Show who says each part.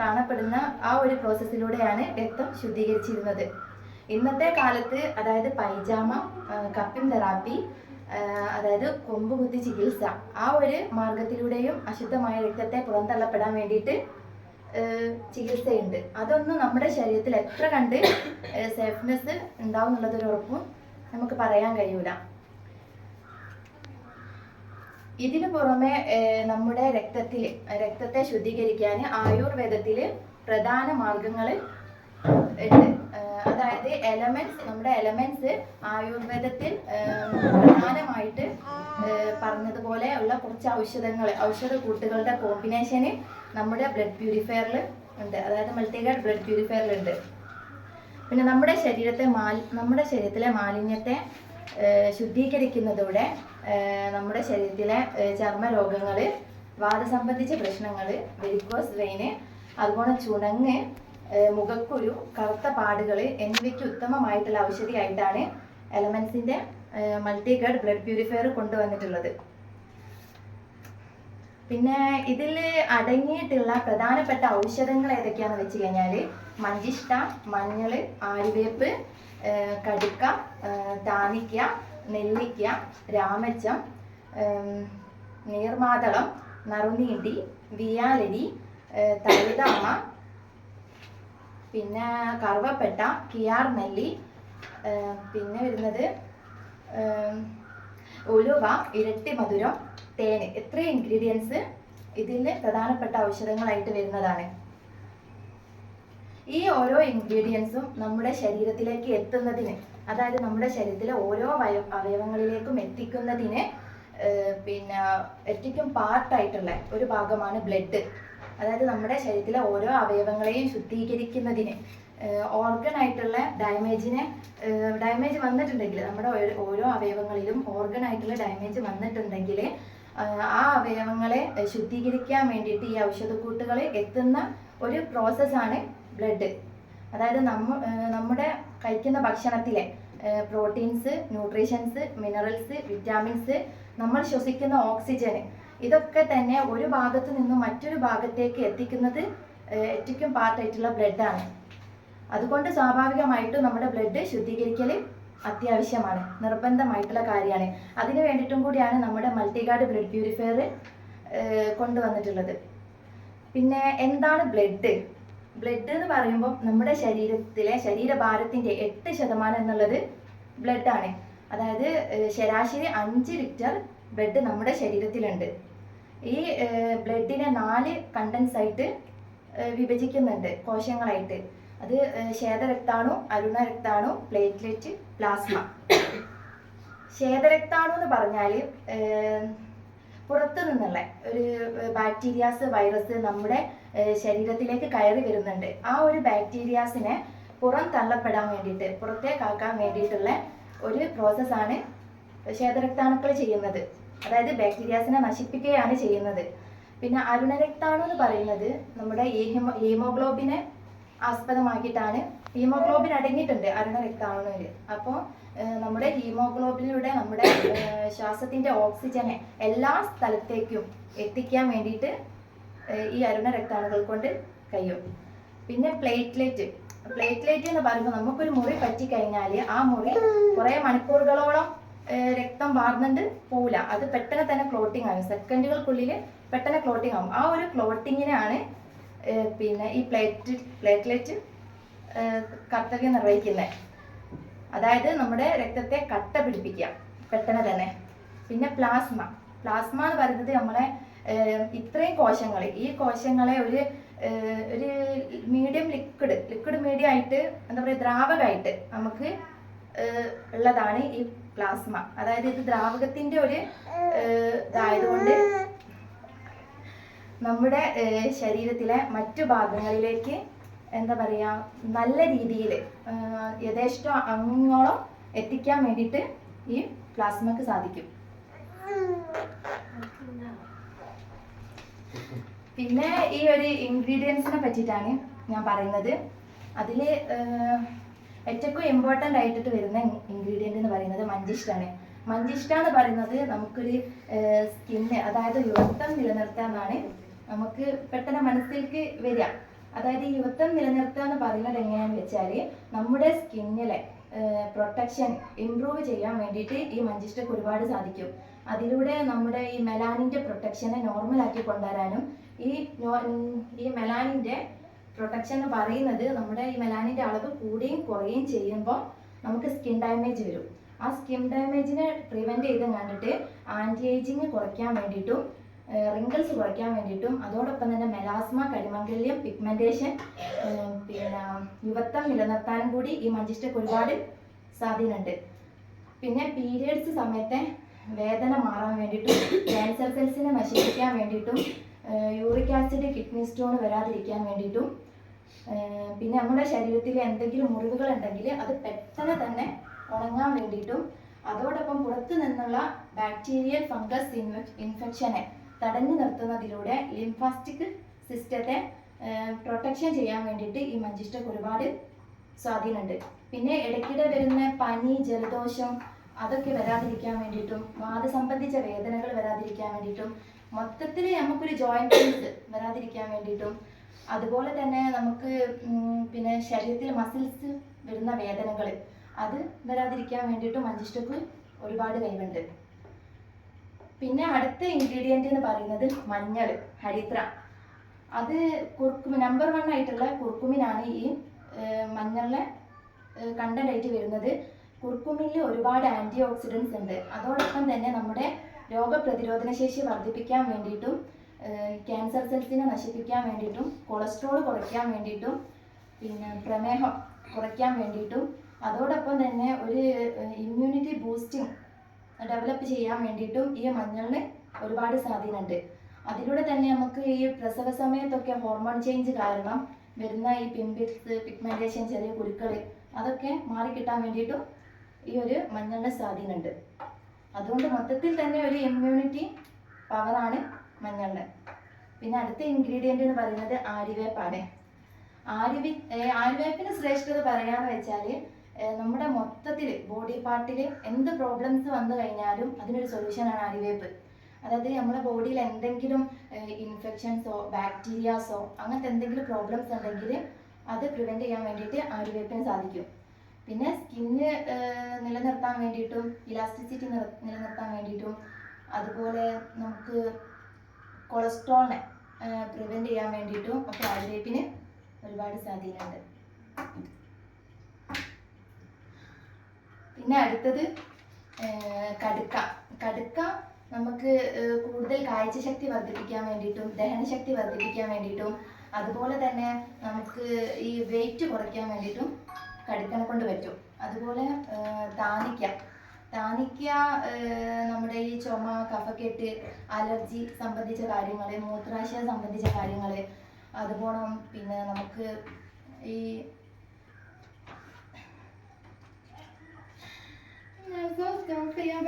Speaker 1: കാണപ്പെടുന്ന ആ ഒരു പ്രോസസ്സിലൂടെയാണ് രക്തം ശുദ്ധീകരിച്ചിരുന്നത്. ഇന്നത്തെ കാലത്ത് അതായത് പൈജാമ കപ്പിംഗ് തെറാപ്പി അതായത് കൊമ്പ് കുത്തി ചികിത്സ ആ ഒരു മാർഗത്തിലൂടെയും അശുദ്ധമായ രക്തത്തെ പുറന്തള്ളപ്പെടാൻ വേണ്ടിയിട്ട് ചികിത്സയുണ്ട്. അതൊന്നും നമ്മുടെ ശരീരത്തിൽ എത്ര കണ്ട് സേഫ്നെസ് ഉണ്ടാവും എന്നുള്ളതൊരു ഉറപ്പും നമുക്ക് പറയാൻ കഴിയൂല. ഇതിനു പുറമെ നമ്മുടെ രക്തത്തിൽ രക്തത്തെ ശുദ്ധീകരിക്കാൻ ആയുർവേദത്തിൽ പ്രധാന മാർഗങ്ങൾ അതായത് എലമെന്റ്സ് നമ്മുടെ എലമെന്റ്സ് ആയുർവേദത്തിൽ പ്രധാനമായിട്ട് പറഞ്ഞതുപോലെ ഉള്ള കുറച്ച് ഔഷധങ്ങൾ ഔഷധ കൂട്ടുകളുടെ കോമ്പിനേഷന് നമ്മുടെ ബ്ലഡ് പ്യൂരിഫയറിൽ ഉണ്ട്. അതായത് മൾട്ടിഗാർഡ് ബ്ലഡ് പ്യൂരിഫയറിൽ ഉണ്ട്. പിന്നെ നമ്മുടെ ശരീരത്തെ മാലി നമ്മുടെ ശരീരത്തിലെ മാലിന്യത്തെ ശുദ്ധീകരിക്കുന്നതോടെ നമ്മുടെ ശരീരത്തിലെ ചർമ്മ രോഗങ്ങൾ വാദസംബന്ധിച്ച പ്രശ്നങ്ങൾ വെരിക്കോസ് വെയിന് അതുപോലെ ചുണങ്ങ് മുഖക്കുരു കറുത്ത പാടുകൾ എന്നിവയ്ക്ക് ഉത്തമമായിട്ടുള്ള ഔഷധിയായിട്ടാണ് എലമെന്റ്സിന്റെ മൾട്ടി ഗഡ് ബ്ലഡ് പ്യൂരിഫയർ കൊണ്ടുവന്നിട്ടുള്ളത്. പിന്നെ ഇതിൽ അടങ്ങിയിട്ടുള്ള പ്രധാനപ്പെട്ട ഔഷധങ്ങൾ ഏതൊക്കെയാണെന്ന് വെച്ച് കഴിഞ്ഞാൽ മഞ്ചിഷ്ട മഞ്ഞൾ ആരുവേപ്പ് കടുക്ക താനിക്ക നെല്ലിക്ക രാമച്ചം നീർമാതളം നറുനീണ്ടി വിയാലരി തഴുതാമ പിന്നെ കറുവപ്പെട്ട കിയാർ നെല്ലി പിന്നെ വരുന്നത് ഉലുവ ഇരട്ടി മധുരം തേൻ ഇത്രയും ഇൻഗ്രീഡിയൻസ് ഇതിൽ പ്രധാനപ്പെട്ട ഔഷധങ്ങളായിട്ട് വരുന്നതാണ്. ഈ ഓരോ ഇൻഗ്രീഡിയൻസും നമ്മുടെ ശരീരത്തിലേക്ക് എത്തുന്നതിന് അതായത് നമ്മുടെ ശരീരത്തിലെ ഓരോ അവയവങ്ങളിലേക്കും എത്തിക്കുന്നതിന് പിന്നെ എത്തിക്കും പാർട്ടായിട്ടുള്ള ഒരു ഭാഗമാണ് ബ്ലഡ് അതായത് നമ്മുടെ ശരീരത്തിലെ ഓരോ അവയവങ്ങളെയും ശുദ്ധീകരിക്കുന്നതിന് ഓർഗൻ ആയിട്ടുള്ള ഡാമേജിനെ ഡാമേജ് വന്നിട്ടുണ്ടെങ്കിൽ നമ്മുടെ ഓരോ- ഓരോ അവയവങ്ങളിലും ഓർഗൻ ആയിട്ടുള്ള ഡാമേജ് വന്നിട്ടുണ്ടെങ്കിൽ ആ അവയവങ്ങളെ ശുദ്ധീകരിക്കാൻ വേണ്ടിയിട്ട് ഈ ഔഷധക്കൂട്ടുകൾ എത്തുന്ന ഒരു പ്രോസസ്സാണ് ബ്ലഡ് അതായത് നമ്മ നമ്മുടെ കഴിക്കുന്ന ഭക്ഷണത്തിലെ പ്രോട്ടീൻസ് ന്യൂട്രീഷൻസ് മിനറൽസ് വിറ്റാമിൻസ് നമ്മൾ ശ്വസിക്കുന്ന ഓക്സിജന് ഇതൊക്കെ തന്നെ ഒരു ഭാഗത്ത് നിന്നും മറ്റൊരു ഭാഗത്തേക്ക് എത്തിക്കുന്നത് ഏറ്റവും പാർട്ടായിട്ടുള്ള ബ്ലഡാണ് അതുകൊണ്ട് സ്വാഭാവികമായിട്ടും നമ്മുടെ ബ്ലഡ് ശുദ്ധീകരിക്കൽ അത്യാവശ്യമാണ് നിർബന്ധമായിട്ടുള്ള കാര്യമാണ്. അതിന് വേണ്ടിയിട്ടും കൂടിയാണ് നമ്മുടെ മൾട്ടിഗാർഡ് ബ്ലഡ് പ്യൂരിഫയർ കൊണ്ടുവന്നിട്ടുള്ളത്. പിന്നെ എന്താണ് ബ്ലഡ് ബ്ലഡ് എന്ന് പറയുമ്പോൾ നമ്മുടെ ശരീരത്തിലെ ശരീരഭാരത്തിന്റെ എട്ട് ശതമാനം എന്നുള്ളത് ബ്ലഡ് ആണ്. അതായത് ശരാശരി അഞ്ച് ലിറ്റർ ബ്ലഡ് നമ്മുടെ ശരീരത്തിലുണ്ട്. ഈ ബ്ലഡിനെ നാല് കണ്ടൻസ് ആയിട്ട് വിഭജിക്കുന്നുണ്ട് കോശങ്ങളായിട്ട്. അത് ശേതരക്താണു അരുണ രക്താണു പ്ലേറ്റ്ലെറ്റ് പ്ലാസ്മ ശ്വേതരക്താണു എന്ന് പറഞ്ഞാൽ പുറത്തു നിന്നുള്ള ഒരു ബാക്ടീരിയാസ് വൈറസ് നമ്മുടെ ശരീരത്തിലേക്ക് കയറി വരുന്നുണ്ട്. ആ ഒരു ബാക്ടീരിയാസിനെ പുറം തള്ളപ്പെടാൻ വേണ്ടിയിട്ട് പുറത്തേക്കാക്കാൻ വേണ്ടിയിട്ടുള്ള ഒരു പ്രോസസ്സാണ് ശ്വേതരക്താണുക്കൾ ചെയ്യുന്നത്. അതായത് ബാക്ടീരിയാസിനെ നശിപ്പിക്കുകയാണ് ചെയ്യുന്നത്. പിന്നെ അരുണരക്താണു എന്ന് പറയുന്നത് നമ്മുടെ ഹീമോ ഹീമോഗ്ലോബിനെ ആസ്പദമാക്കിയിട്ടാണ്. ഹീമോഗ്ലോബിൻ അടങ്ങിയിട്ടുണ്ട് അരുണരക്താണുവിൽ അപ്പോൾ നമ്മുടെ ഹീമോഗ്ലോബിനിലൂടെ നമ്മുടെ ശ്വാസത്തിന്റെ ഓക്സിജനെ എല്ലാ സ്ഥലത്തേക്കും എത്തിക്കാൻ വേണ്ടിയിട്ട് ഈ അരുണ രക്താണുകൾ കൊണ്ട് കഴിയും. പിന്നെ പ്ലേറ്റ്ലെറ്റ്. പ്ലേറ്റ്ലെറ്റ് എന്ന് പറയുമ്പോൾ നമുക്കൊരു മുറി പറ്റിക്കഴിഞ്ഞാൽ ആ മുറി കുറേ മണിക്കൂറുകളോളം രക്തം വാർന്നിട്ട് പോവില്ല. അത് പെട്ടെന്ന് തന്നെ ക്ലോട്ടിംഗ് ആകും. സെക്കൻഡുകൾക്കുള്ളിൽ പെട്ടെന്ന് ക്ലോട്ടിംഗ് ആകും. ആ ഒരു ക്ലോട്ടിങ്ങിനാണ് പിന്നെ ഈ പ്ലേറ്റ് പ്ലേറ്റ്ലെറ്റ് കർത്തവ്യം നിർവഹിക്കുന്നത്. അതായത് നമ്മുടെ രക്തത്തെ കട്ട പിടിപ്പിക്കുക. പെട്ടെന്ന് തന്നെ. പിന്നെ പ്ലാസ്മ. പ്ലാസ്മ എന്ന് പറയുന്നത് നമ്മളെ ഇത്രയും കോശങ്ങൾ ഈ കോശങ്ങളെ ഒരു ഒരു മീഡിയം ലിക്വിഡ് ലിക്വിഡ് മീഡിയം ആയിട്ട് എന്താ പറയുക ദ്രാവകമായിട്ട് നമുക്ക് ഉള്ളതാണ് ഈ പ്ലാസ്മ. അതായത് ഇത് ദ്രാവകത്തിന്റെ ഒരു ഇതായതുകൊണ്ട് നമ്മുടെ ശരീരത്തിലെ മറ്റു ഭാഗങ്ങളിലേക്ക് എന്താ പറയുക നല്ല രീതിയിൽ യഥേഷ്ടം അങ്ങോളം എത്തിക്കാൻ വേണ്ടിയിട്ട് ഈ പ്ലാസ്മക്ക് സാധിക്കും. പിന്നെ ഈ ഒരു ഇൻഗ്രീഡിയൻസിനെ പറ്റിയിട്ടാണ് ഞാൻ പറയുന്നത്. അതിൽ ഏറ്റവും ഇമ്പോർട്ടന്റ് ആയിട്ട് വരുന്ന ഇൻഗ്രീഡിയന്റ് എന്ന് പറയുന്നത് മഞ്ചിഷ്ടാണ് മഞ്ചിഷ്ട എന്ന് പറയുന്നത് നമുക്കൊരു സ്കിന്ന് അതായത് യുവത്വം നിലനിർത്താനാണ് നമുക്ക് പെട്ടെന്ന് മനസ്സിലേക്ക് വരിക. അതായത് യുവത്വം നിലനിർത്തുക എന്ന് പറയുന്നത് എങ്ങനെയാണെന്ന് വെച്ചാൽ നമ്മുടെ സ്കിന്നിലെ പ്രൊട്ടക്ഷൻ ഇമ്പ്രൂവ് ചെയ്യാൻ വേണ്ടിയിട്ട് ഈ മഞ്ചിഷ്ടക്ക് ഒരുപാട് സാധിക്കും. അതിലൂടെ നമ്മുടെ ഈ മെലാനിന്റെ പ്രൊട്ടക്ഷനെ നോർമലാക്കി കൊണ്ടുവരാനും ഈ ഈ മെലാനിന്റെ പ്രൊട്ടക്ഷൻ എന്ന് പറയുന്നത് നമ്മുടെ ഈ മെലാനിന്റെ അളവ് കൂടുകയും കുറയുകയും ചെയ്യുമ്പോൾ നമുക്ക് സ്കിൻ ഡാമേജ് വരും. ആ സ്കിൻ ഡാമേജിനെ പ്രിവെന്റ് ചെയ്ത് കണ്ടിട്ട് ആന്റി ഏജിങ് കുറയ്ക്കാൻ വേണ്ടിയിട്ടും റിങ്കിൾസ് കുറയ്ക്കാൻ വേണ്ടിയിട്ടും അതോടൊപ്പം തന്നെ മെലാസ്മ കരിമംഗല്യം പിഗ്മെന്റേഷൻ പിന്നെ യുവത്വം നിലനിർത്താനും കൂടി ഈ മഞ്ചിസ്റ്റക്ക് ഒരുപാട് സ്വാധീനമുണ്ട്. പിന്നെ പീരിയഡ്സ് സമയത്തെ വേദന മാറാൻ വേണ്ടിയിട്ടും ക്യാൻസർ സെൽസിനെ നശിപ്പിക്കാൻ വേണ്ടിയിട്ടും യൂറിക് ആസിഡ് കിഡ്നി സ്റ്റോൺ വരാതിരിക്കാൻ വേണ്ടിയിട്ടും പിന്നെ നമ്മുടെ ശരീരത്തിൽ എന്തെങ്കിലും മുറിവുകൾ ഉണ്ടെങ്കിൽ അത് പെട്ടെന്ന് തന്നെ ഉണങ്ങാൻ വേണ്ടിയിട്ടും അതോടൊപ്പം പുറത്തു നിന്നുള്ള ബാക്ടീരിയൽ ഫംഗസ് ഇൻഫെക്ഷനെ തടഞ്ഞു നിർത്തുന്നതിലൂടെ ലിംഫാസ്റ്റിക് സിസ്റ്റത്തെ പ്രൊട്ടക്ഷൻ ചെയ്യാൻ വേണ്ടിയിട്ട് ഈ മഞ്ചിഷ്ടക്ക് ഒരുപാട് സ്വാധീനമുണ്ട്. പിന്നെ ഇടയ്ക്കിടെ വരുന്ന പനി ജലദോഷം അതൊക്കെ വരാതിരിക്കാൻ വേണ്ടിയിട്ടും വാദസംബന്ധിച്ച വേദനകൾ വരാതിരിക്കാൻ വേണ്ടിയിട്ടും മൊത്തത്തിൽ നമുക്കൊരു പെയിൻസ് വരാതിരിക്കാൻ വേണ്ടിയിട്ടും അതുപോലെ തന്നെ നമുക്ക് പിന്നെ ശരീരത്തിൽ മസിൽസ് വരുന്ന വേദനകൾ അത് വരാതിരിക്കാൻ വേണ്ടിയിട്ടും മഞ്ചിഷ്ടക്ക് ഒരുപാട് കഴിവുണ്ട്. പിന്നെ അടുത്ത ഇൻഗ്രീഡിയന്റ് എന്ന് പറയുന്നത് മഞ്ഞൾ ഹരിദ്ര. അത് കുർക്കുമിൻ നമ്പർ വൺ ആയിട്ടുള്ള കുർക്കുമിനാണ് ഈ മഞ്ഞളിലെ കണ്ടന്റ് ആയിട്ട് വരുന്നത്. കുർക്കുമിനിൽ ഒരുപാട് ആന്റി ഓക്സിഡൻസ് ഉണ്ട്. അതോടൊപ്പം തന്നെ നമ്മുടെ രോഗപ്രതിരോധന ശേഷി വർദ്ധിപ്പിക്കാൻ വേണ്ടിയിട്ടും ക്യാൻസർ സെൽസിനെ നശിപ്പിക്കാൻ വേണ്ടിയിട്ടും കൊളസ്ട്രോൾ കുറയ്ക്കാൻ വേണ്ടിയിട്ടും പിന്നെ പ്രമേഹം കുറയ്ക്കാൻ വേണ്ടിയിട്ടും അതോടൊപ്പം തന്നെ ഒരു ഇമ്മ്യൂണിറ്റി ബൂസ്റ്റിംഗ് ഡെവലപ്പ് ചെയ്യാൻ വേണ്ടിയിട്ടും ഈ മഞ്ഞളിന് ഒരുപാട് സ്വാധീനമുണ്ട്. അതിലൂടെ തന്നെ നമുക്ക് ഈ പ്രസവ സമയത്തൊക്കെ ഹോർമോൺ ചേഞ്ച് കാരണം വരുന്ന ഈ പിമ്പിൾസ് പിഗ്മെന്റേഷൻ ചെറിയ കുരുക്കൾ അതൊക്കെ മാറിക്കിട്ടാൻ വേണ്ടിയിട്ടും ഈ ഒരു മഞ്ഞളിന് സ്വാധീനമുണ്ട്. അതുകൊണ്ട് മൊത്തത്തിൽ തന്നെ ഒരു ഇമ്മ്യൂണിറ്റി പവറാണ് മഞ്ഞളിന്. പിന്നെ അടുത്ത ഇൻഗ്രീഡിയന്റ് എന്ന് പറയുന്നത് ആര്യവേപ്പാണ്. ആര്യവി ആര്യവേപ്പിന് ശ്രേഷ്ഠത പറയാന്ന് വെച്ചാൽ നമ്മുടെ മൊത്തത്തിൽ ബോഡി പാർട്ടിൽ എന്ത് പ്രോബ്ലംസ് വന്നു കഴിഞ്ഞാലും അതിനൊരു സൊല്യൂഷനാണ് ആര്യവേപ്പ്. അതായത് നമ്മുടെ ബോഡിയിൽ എന്തെങ്കിലും ഇൻഫെക്ഷൻസോ ബാക്ടീരിയാസോ അങ്ങനത്തെ എന്തെങ്കിലും പ്രോബ്ലംസ് ഉണ്ടെങ്കിൽ അത് പ്രിവെന്റ് ചെയ്യാൻ വേണ്ടിയിട്ട് ആര്യവേപ്പിന് സാധിക്കും. പിന്നെ സ്കിന്ന് നിലനിർത്താൻ വേണ്ടിയിട്ടും ഇലാസ്റ്റിസിറ്റി നിലനിർത്താൻ വേണ്ടിയിട്ടും അതുപോലെ നമുക്ക് കൊളസ്ട്രോളിനെ പ്രിവെന്റ് ചെയ്യാൻ വേണ്ടിയിട്ടും ഒക്കെ ആര്യവേപ്പിന് ഒരുപാട് സ്വാധീനമുണ്ട് പിന്നെ അടുത്തത് കടുക്ക. കടുക്ക നമുക്ക് കൂടുതൽ കാഴ്ചശക്തി വർദ്ധിപ്പിക്കാൻ വേണ്ടിയിട്ടും ദഹനശക്തി വർദ്ധിപ്പിക്കാൻ വേണ്ടിയിട്ടും അതുപോലെ തന്നെ നമുക്ക് ഈ വെയിറ്റ് കുറയ്ക്കാൻ വേണ്ടിയിട്ടും കടുക്കനെ കൊണ്ട് പറ്റും. അതുപോലെ താനിക്ക. താനിക്ക നമ്മുടെ ഈ ചുമ കഫക്കെട്ട് അലർജി സംബന്ധിച്ച കാര്യങ്ങൾ മൂത്രാശയം സംബന്ധിച്ച കാര്യങ്ങൾ അതുപോലെ പിന്നെ നമുക്ക് ഈ സ്റ്റോപ്പ് ചെയ്യാൻ